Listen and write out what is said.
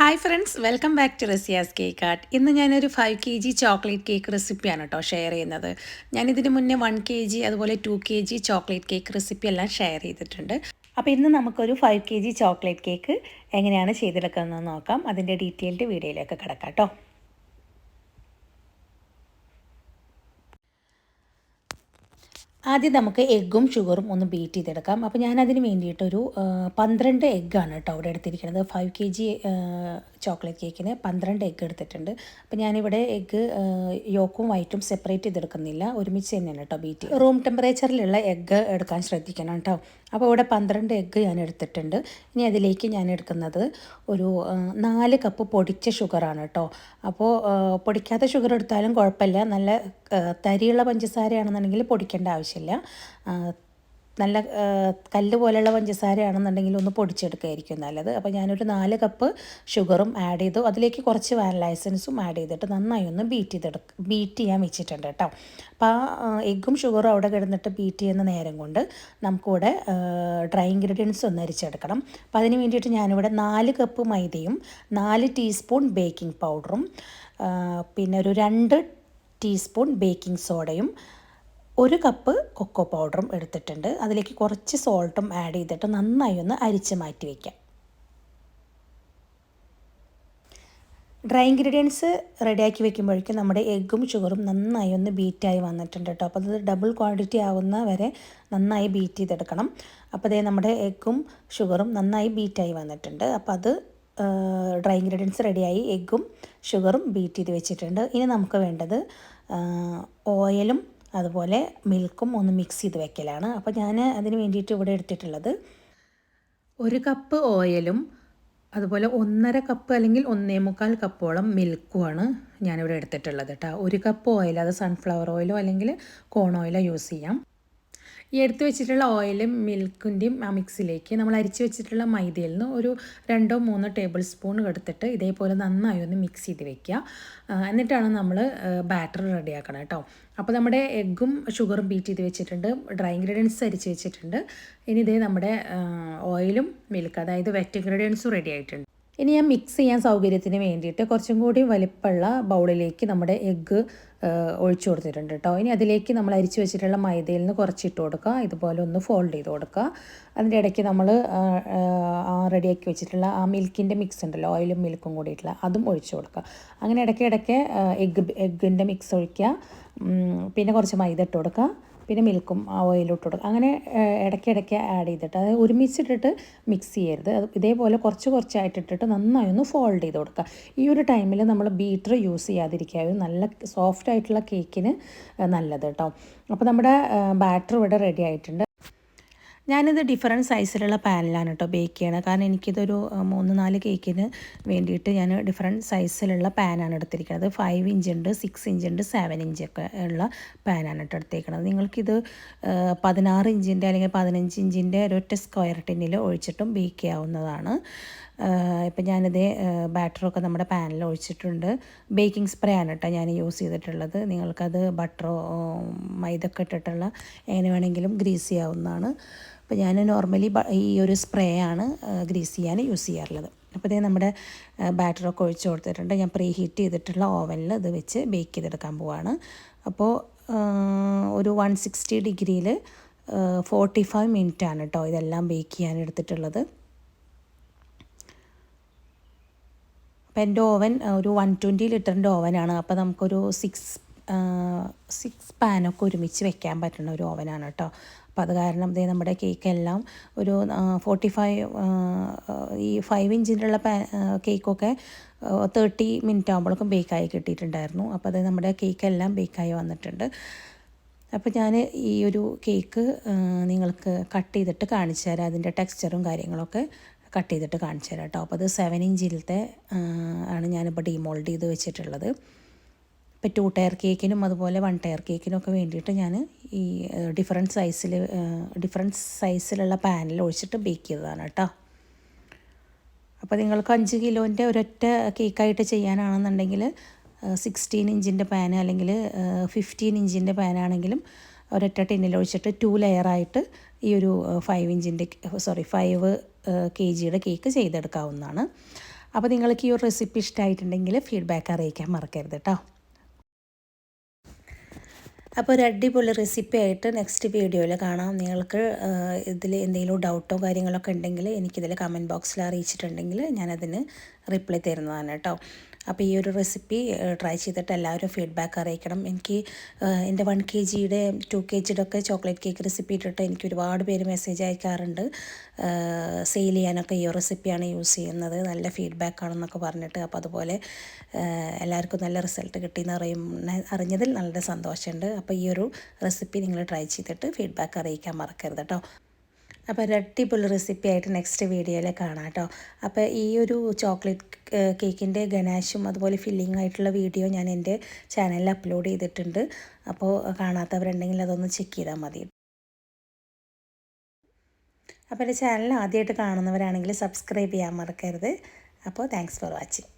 Hi friends welcome back to Raziya's cake art ഇന്ന് ഞാനൊരു five K G chocolate cake റെസിപ്പിയാണ് കേട്ടോ share ചെയ്യുന്നത്. ഞാനിതിന് മുന്നേ വൺ കെ ജി അതുപോലെ two K G chocolate cake recipe എല്ലാം ഷെയർ ചെയ്തിട്ടുണ്ട്. അപ്പോൾ ഇന്ന് നമുക്കൊരു five K G chocolate cake എങ്ങനെയാണ് ചെയ്തെടുക്കുന്നതെന്ന് നോക്കാം. അതിന്റെ ഡീറ്റെയിൽഡ് വീഡിയോയിലേക്ക് കിടക്കാം കേട്ടോ ആദ്യം നമുക്ക് എഗ്ഗും ഷുഗറും ഒന്ന് ബീറ്റ് ചെയ്തെടുക്കാം. അപ്പോൾ ഞാനതിന് വേണ്ടിയിട്ടൊരു പന്ത്രണ്ട് എഗ്ഗാണ് കേട്ടോ അവിടെ എടുത്തിരിക്കുന്നത്. ഫൈവ് കെ ജി ചോക്ലേറ്റ് കേക്കിന് പന്ത്രണ്ട് എഗ്ഗ് എടുത്തിട്ടുണ്ട്. അപ്പോൾ ഞാനിവിടെ എഗ്ഗ് യോക്കും വൈറ്റും സെപ്പറേറ്റ് ചെയ്തെടുക്കുന്നില്ല. ഒരുമിച്ച് തന്നെയാണ് കേട്ടോ ബീറ്റ് റൂം ടെമ്പറേച്ചറിലുള്ള എഗ്ഗ് എടുക്കാൻ ശ്രദ്ധിക്കണം കേട്ടോ. അപ്പോൾ ഇവിടെ പന്ത്രണ്ട് എഗ്ഗ് ഞാൻ എടുത്തിട്ടുണ്ട്. ഇനി അതിലേക്ക് ഞാൻ എടുക്കുന്നത് ഒരു നാല് കപ്പ് പൊടിച്ച ഷുഗറാണ് കേട്ടോ. അപ്പോൾ പൊടിക്കാത്ത ഷുഗർ എടുത്താലും കുഴപ്പമില്ല. നല്ല തരിയുള്ള പഞ്ചസാരയാണെന്നുണ്ടെങ്കിൽ പൊടിക്കേണ്ട ആവശ്യമില്ല. നല്ല കല്ല് പോലെയുള്ള പഞ്ചസാരയാണെന്നുണ്ടെങ്കിൽ ഒന്ന് പൊടിച്ചെടുക്കുകയായിരിക്കും നല്ലത്. അപ്പോൾ ഞാനൊരു നാല് കപ്പ് ഷുഗറും ആഡ് ചെയ്തു. അതിലേക്ക് കുറച്ച് വാനില എസൻസും ആഡ് ചെയ്തിട്ട് നന്നായി ഒന്ന് ബീറ്റ് ചെയ്തെടുക്ക ബീറ്റ് ചെയ്യാൻ വെച്ചിട്ടുണ്ട് കേട്ടോ. അപ്പോൾ ആ എഗ്ഗും ഷുഗറും അവിടെ കിടന്നിട്ട് ബീറ്റ് ചെയ്യുന്ന നേരം കൊണ്ട് നമുക്കിവിടെ ഡ്രൈ ഇൻഗ്രീഡിയൻസ് ഒന്ന് അരിച്ചെടുക്കണം. അപ്പോൾ അതിന് വേണ്ടിയിട്ട് ഞാനിവിടെ നാല് കപ്പ് മൈദയും നാല് ടീസ്പൂൺ ബേക്കിംഗ് പൗഡറും പിന്നെ ഒരു രണ്ട് ടീസ്പൂൺ ബേക്കിംഗ് സോഡയും ഒരു കപ്പ് കൊക്കോ പൗഡറും എടുത്തിട്ടുണ്ട്. അതിലേക്ക് കുറച്ച് സോൾട്ടും ആഡ് ചെയ്തിട്ട് നന്നായി ഒന്ന് അരിച്ച് മാറ്റി വയ്ക്കാം ഡ്രൈ ഇൻഗ്രീഡിയൻസ് റെഡിയാക്കി വെക്കുമ്പോഴേക്കും നമ്മുടെ എഗ്ഗും ഷുഗറും നന്നായി ഒന്ന് ബീറ്റായി വന്നിട്ടുണ്ട് കേട്ടോ. അപ്പോൾ അത് ഡബിൾ ക്വാണ്ടിറ്റി ആവുന്ന വരെ നന്നായി ബീറ്റ് ചെയ്തെടുക്കണം. അപ്പോൾ അതേ നമ്മുടെ എഗ്ഗും ഷുഗറും നന്നായി ബീറ്റായി വന്നിട്ടുണ്ട്. അപ്പോൾ അത് ഡ്രൈ ഇൻഗ്രീഡിയൻസ് റെഡിയായി എഗ്ഗും ഷുഗറും ബീറ്റ് ചെയ്ത് വെച്ചിട്ടുണ്ട്. ഇനി നമുക്ക് വേണ്ടത് ഓയിലും അതുപോലെ മിൽക്കും ഒന്ന് മിക്സ് ചെയ്ത് വെക്കലാണ്. അപ്പോൾ ഞാൻ അതിന് വേണ്ടിയിട്ട് ഇവിടെ എടുത്തിട്ടുള്ളത് ഒരു കപ്പ് ഓയിലും അതുപോലെ ഒന്നര കപ്പ് അല്ലെങ്കിൽ ഒന്നേ മുക്കാൽ കപ്പോളം മിൽക്കുമാണ് ഞാനിവിടെ എടുത്തിട്ടുള്ളത് കേട്ടോ ഒരു കപ്പ് ഓയിൽ അത് സൺഫ്ലവർ ഓയിലോ അല്ലെങ്കിൽ കോൺ ഓയിലോ യൂസ് ചെയ്യാം. ഈ എടുത്തു വെച്ചിട്ടുള്ള ഓയിലും മിൽക്കിന്റെയും ആ മിക്സിലേക്ക് നമ്മൾ അരിച്ച് വെച്ചിട്ടുള്ള മൈദയിൽ നിന്ന് ഒരു രണ്ടോ മൂന്നോ ടേബിൾ സ്പൂൺ എടുത്തിട്ട് ഇതേപോലെ നന്നായി ഒന്ന് മിക്സ് ചെയ്ത് വെക്കുക. എന്നിട്ടാണ് നമ്മൾ ബാറ്റർ റെഡിയാക്കണം കേട്ടോ. അപ്പോൾ നമ്മുടെ എഗ്ഗും ഷുഗറും ബീറ്റ് ചെയ്ത് വെച്ചിട്ടുണ്ട്. ഡ്രൈ ഇൻഗ്രീഡിയൻസ് അരിച്ച് വെച്ചിട്ടുണ്ട്. ഇനി ഇതേ നമ്മുടെ ഓയിലും മിൽക്ക് അതായത് വെറ്റ് ഇൻഗ്രീഡിയൻസും റെഡി ആയിട്ടുണ്ട്. ഇനി ഞാൻ മിക്സ് ചെയ്യാൻ സൗകര്യത്തിന് വേണ്ടിയിട്ട് കുറച്ചും കൂടി വലിപ്പമുള്ള ബൗളിലേക്ക് നമ്മുടെ എഗ്ഗ് ഒഴിച്ചു കൊടുത്തിട്ടുണ്ട് കേട്ടോ ഇനി അതിലേക്ക് നമ്മൾ അരിച്ചു വെച്ചിട്ടുള്ള മൈദയിൽ നിന്ന് കുറച്ചിട്ട് കൊടുക്കുക. ഇതുപോലെ ഒന്ന് ഫോൾഡ് ചെയ്ത് കൊടുക്കുക. അതിന്റെ ഇടയ്ക്ക് നമ്മൾ റെഡിയാക്കി വെച്ചിട്ടുള്ള ആ മിൽക്കിന്റെ മിക്സ് ഉണ്ടല്ലോ ഓയിലും മിൽക്കും കൂടിയിട്ടുള്ള അതും ഒഴിച്ചു കൊടുക്കുക. അങ്ങനെ ഇടയ്ക്ക് ഇടയ്ക്ക് എഗ്ഗ് എഗ്ഗിന്റെ മിക്സ് ഒഴിക്കുക. പിന്നെ കുറച്ച് മൈദ ഇട്ട് കൊടുക്കുക. പിന്നെ മിൽക്കും ആ ഓയിലിട്ട് കൊടുക്കുക അങ്ങനെ ഇടയ്ക്കിടയ്ക്ക് ആഡ് ചെയ്തിട്ട് അത് ഒരുമിച്ചിട്ടിട്ട് മിക്സ് ചെയ്യരുത്. അത് ഇതേപോലെ കുറച്ച് കുറച്ചായിട്ട് ഇട്ടിട്ട് നന്നായി ഒന്ന് ഫോൾഡ് ചെയ്ത് കൊടുക്കുക. ഈ ഒരു ടൈമിൽ നമ്മൾ ബീറ്റർ യൂസ് ചെയ്യാതിരിക്കാവും നല്ല സോഫ്റ്റ് ആയിട്ടുള്ള കേക്കിന് നല്ലത് കേട്ടോ അപ്പോൾ നമ്മുടെ ബാറ്റർ ഇവിടെ റെഡി ആയിട്ടുണ്ട്. ഞാനിത് ഡിഫറെന്റ് സൈസിലുള്ള പാനിലാണ് കേട്ടോ ബേക്ക് ചെയ്യണത് കാരണം എനിക്കിതൊരു മൂന്ന് നാല് കേക്കിന് വേണ്ടിയിട്ട് ഞാൻ ഡിഫറെന്റ് സൈസിലുള്ള പാനാണ് എടുത്തിരിക്കുന്നത് ഫൈവ് ഇഞ്ച് ഉണ്ട് സിക്സ് ഇഞ്ച് ഉണ്ട് സെവൻ ഇഞ്ചൊക്കെ ഉള്ള പാനാണ് കേട്ടോ എടുത്തേക്കുന്നത് നിങ്ങൾക്കിത് പതിനാറ് ഇഞ്ചിന്റെ അല്ലെങ്കിൽ പതിനഞ്ച് ഇഞ്ചിന്റെ ഒരൊറ്റ സ്ക്വയർ ടിന്നിൽ ഒഴിച്ചിട്ടും ബേക്ക് ചെയ്യാവുന്നതാണ്. ഇപ്പം ഞാനിത് ബാറ്ററൊക്കെ നമ്മുടെ പാനിൽ ഒഴിച്ചിട്ടുണ്ട്. ബേക്കിംഗ് സ്പ്രേ ആണ് കേട്ടോ ഞാൻ യൂസ് ചെയ്തിട്ടുള്ളത്. നിങ്ങൾക്കത് ബട്ടറോ മൈദൊക്കെ ഇട്ടിട്ടുള്ള എങ്ങനെ വേണമെങ്കിലും ഗ്രീസ് ചെയ്യാവുന്നതാണ്. അപ്പോൾ ഞാൻ നോർമലി ഈ ഒരു സ്പ്രേ ആണ് ഗ്രീസ് ചെയ്യാൻ യൂസ് ചെയ്യാറുള്ളത്. അപ്പോൾ ഇതേ നമ്മുടെ ബാറ്ററൊക്കെ ഒഴിച്ച് കൊടുത്തിട്ടുണ്ട്. ഞാൻ പ്രീ ഹീറ്റ് ചെയ്തിട്ടുള്ള ഓവനിൽ ഇത് വെച്ച് ബേക്ക് ചെയ്തെടുക്കാൻ പോവാണ്. അപ്പോൾ ഒരു വൺ സിക്സ്റ്റി ഡിഗ്രിയിൽ ഫോർട്ടി ഫൈവ് മിനിറ്റ് ആണ് കേട്ടോ ഇതെല്ലാം ബേക്ക് ചെയ്യാൻ എടുത്തിട്ടുള്ളത്. അപ്പോൾ എന്റെ ഓവൻ ഒരു വൺ ട്വന്റി ലിറ്ററിന്റെ ഓവനാണ്. അപ്പോൾ നമുക്കൊരു സിക്സ് സിക്സ് പാനൊക്കെ ഒരുമിച്ച് വെക്കാൻ പറ്റുന്ന ഒരു ഓവനാണ് കേട്ടോ അപ്പോൾ അത് കാരണം ഇതേ നമ്മുടെ കേക്കെല്ലാം ഒരു ഫോർട്ടി ഫൈവ് ഈ ഫൈവ് ഉള്ള പാ കേക്കൊക്കെ തേർട്ടി മിനിറ്റ് ആകുമ്പോഴേക്കും ബേക്കായി കിട്ടിയിട്ടുണ്ടായിരുന്നു. അപ്പോൾ അത് നമ്മുടെ കേക്കെല്ലാം ബേക്കായി വന്നിട്ടുണ്ട്. അപ്പോൾ ഞാൻ ഈ ഒരു കേക്ക് നിങ്ങൾക്ക് കട്ട് ചെയ്തിട്ട് കാണിച്ചു തരാം. അതിന്റെ ടെക്സ്ചറും കാര്യങ്ങളൊക്കെ കട്ട് ചെയ്തിട്ട് കാണിച്ചു തരാം കേട്ടോ. അപ്പോൾ അത് സെവൻ ഇഞ്ചിലത്തെ ആണ് ഞാനിപ്പോൾ ഡിമോൾഡ് ചെയ്ത് വെച്ചിട്ടുള്ളത്. ഇപ്പോൾ ടു ടയർ കേക്കിനും അതുപോലെ വൺ ടയർ കേക്കിനും ഒക്കെ വേണ്ടിയിട്ട് ഞാൻ ഈ ഡിഫറെന്റ് സൈസിൽ ഡിഫറെന്റ് സൈസിലുള്ള പാനിൽ ഒഴിച്ചിട്ട് ബേക്ക് ചെയ്തതാണ് കേട്ടോ. അപ്പോൾ നിങ്ങൾക്ക് അഞ്ച് കിലോന്റെ ഒരൊറ്റ കേക്കായിട്ട് ചെയ്യാനാണെന്നുണ്ടെങ്കിൽ സിക്സ്റ്റീൻ ഇഞ്ചിന്റെ പാൻ അല്ലെങ്കിൽ ഫിഫ്റ്റീൻ ഇഞ്ചിന്റെ പാനാണെങ്കിലും ഒരൊറ്റ ടിന്നിൽ ഒഴിച്ചിട്ട് ടു ലെയറായിട്ട് ഈ ഒരു ഫൈവ് ഇഞ്ചിന്റെ സോറി ഫൈവ് കെ ജിയുടെ കേക്ക് ചെയ്തെടുക്കാവുന്നതാണ്. അപ്പോൾ നിങ്ങൾക്ക് ഈ ഒരു റെസിപ്പി ഇഷ്ടമായിട്ടുണ്ടെങ്കിൽ ഫീഡ്ബാക്ക് അറിയിക്കാൻ മറക്കരുത് കേട്ടോ അപ്പോൾ ഒരു അടിപൊളി റെസിപ്പി ആയിട്ട് നെക്സ്റ്റ് വീഡിയോയിൽ കാണാം. നിങ്ങൾക്ക് ഇതിൽ എന്തെങ്കിലും ഡൗട്ടോ കാര്യങ്ങളൊക്കെ ഉണ്ടെങ്കിൽ എനിക്കിതിൽ കമന്റ് ബോക്സിൽ അറിയിച്ചിട്ടുണ്ടെങ്കിൽ ഞാനതിന് റിപ്ലൈ തരുന്നതാണ് കേട്ടോ അപ്പോൾ ഈ ഒരു റെസിപ്പി ട്രൈ ചെയ്തിട്ട് എല്ലാവരും ഫീഡ്ബാക്ക് അറിയിക്കണം. എനിക്ക് എന്റെ വൺ കെ ജിയുടെ ടു കെ ജിയുടെ ഒക്കെ ചോക്ലേറ്റ് കേക്ക് റെസിപ്പി ഇട്ടിട്ട് എനിക്ക് ഒരുപാട് പേര് മെസ്സേജ് അയക്കാറുണ്ട്. സെയിൽ ചെയ്യാനൊക്കെ ഈ റെസിപ്പിയാണ് യൂസ് ചെയ്യുന്നത്. നല്ല ഫീഡ്ബാക്ക് ആണെന്നൊക്കെ പറഞ്ഞിട്ട്. അപ്പോൾ അതുപോലെ എല്ലാവർക്കും നല്ല റിസൾട്ട് കിട്ടിയെന്ന് അറിയും അറിഞ്ഞതിൽ നല്ല സന്തോഷമുണ്ട്. അപ്പോൾ ഈ ഒരു റെസിപ്പി നിങ്ങൾ ട്രൈ ചെയ്തിട്ട് ഫീഡ്ബാക്ക് അറിയിക്കാൻ മറക്കരുത് കേട്ടോ. അപ്പോൾ ഒരു അടിപൊളി റെസിപ്പി ആയിട്ട് നെക്സ്റ്റ് വീഡിയോയിൽ കാണാം കേട്ടോ അപ്പോൾ ഈ ഒരു ചോക്ലേറ്റ് കേക്കിന്റെ ഗനാഷും അതുപോലെ ഫില്ലിംഗ് ആയിട്ടുള്ള വീഡിയോ ഞാൻ എന്റെ ചാനലിൽ അപ്ലോഡ് ചെയ്തിട്ടുണ്ട്. അപ്പോൾ കാണാത്തവരുണ്ടെങ്കിൽ അതൊന്ന് ചെക്ക് ചെയ്താൽ മതി. അപ്പോൾ എന്റെ ചാനൽ ആദ്യമായിട്ട് കാണുന്നവരാണെങ്കിൽ സബ്സ്ക്രൈബ് ചെയ്യാൻ മറക്കരുത്. അപ്പോൾ താങ്ക്സ് ഫോർ വാച്ചിങ്